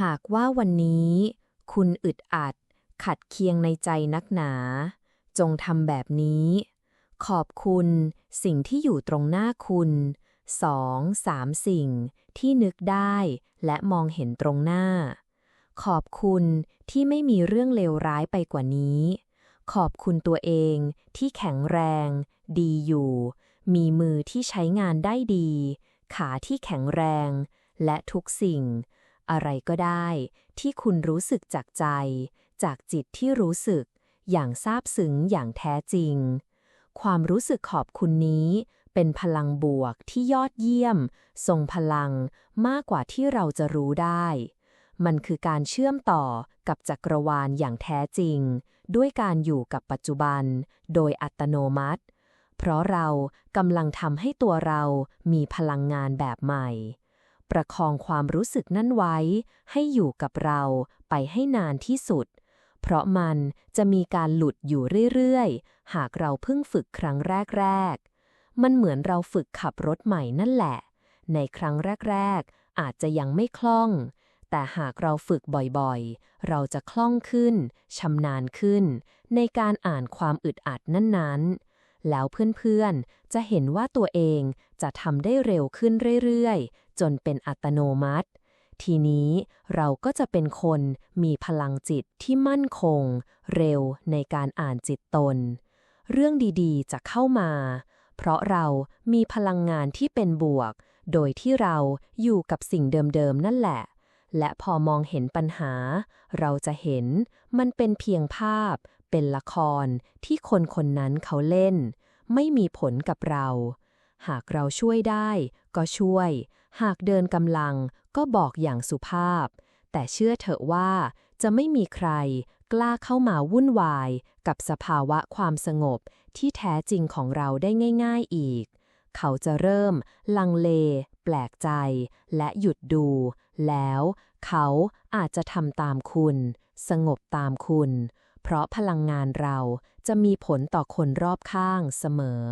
หากว่าวันนี้คุณอึดอัด ขัดเคียงในใจนักหนา จงทำแบบนี้ ขอบคุณสิ่งที่อยู่ตรงหน้าคุณสองสามสิ่งที่นึกได้และมองเห็นตรงหน้า ขอบคุณที่ไม่มีเรื่องเลวร้ายไปกว่านี้ ขอบคุณตัวเองที่แข็งแรง ดีอยู่ มีมือที่ใช้งานได้ดี ขาที่แข็งแรง และทุกสิ่ง อะไรก็ได้ ที่คุณรู้สึกจากใจ จากจิตที่รู้สึก อย่างซาบซึ้งอย่างแท้จริง ความรู้สึกขอบคุณนี้เป็นพลังบวกที่ยอดเยี่ยม ทรงพลังมากกว่าที่เราจะรู้ได้ มันคือการเชื่อมต่อกับจักรวาลอย่างแท้จริง ด้วยการอยู่กับปัจจุบัน โดยอัตโนมัติ เพราะเรากำลังทำให้ตัวเรามีพลังงานแบบใหม่ ประคองความรู้สึกนั่นไว้ ให้อยู่กับเราไปให้นานที่สุด เพราะมันจะมีการหลุดอยู่เรื่อยๆ หากเราเพิ่งฝึกครั้งแรกๆ มันเหมือนเราฝึกขับรถใหม่นั่นแหละ ในครั้งแรกๆ อาจจะยังไม่คล่อง แต่หากเราฝึกบ่อยๆ เราจะคล่องขึ้นชำนาญขึ้น ในการอ่านความอึดอัดนั้นๆแล้วเพื่อนๆ จะเห็นว่าตัวเองจะทำได้เร็วขึ้นเรื่อยๆ จนเป็นอัตโนมัติ ทีนี้เราก็จะเป็นคนมีพลังจิตที่มั่นคง เร็วในการอ่านจิตตน เรื่องดีๆ จะเข้ามา เพราะเรามีพลังงานที่เป็นบวก โดยที่เราอยู่กับสิ่งเดิมๆนั่นแหละ และพอมองเห็นปัญหา เราจะเห็นมันเป็นเพียงภาพ เป็นละครที่คนคนนั้นเขาเล่น ไม่มีผลกับเราหากเราช่วยได้ก็ช่วย หากเดินกำลังก็บอกอย่างสุภาพ แต่เชื่อเถอะว่าจะไม่มีใครกล้าเข้ามาวุ่นวายกับสภาวะความสงบที่แท้จริงของเราได้ง่าย ๆอีก เขาจะเริ่ม ลังเล แปลกใจ และหยุดดู แล้วเขาอาจจะทำตามคุณ สงบตามคุณ เพราะพลังงานเราจะมีผลต่อคนรอบข้างเสมอ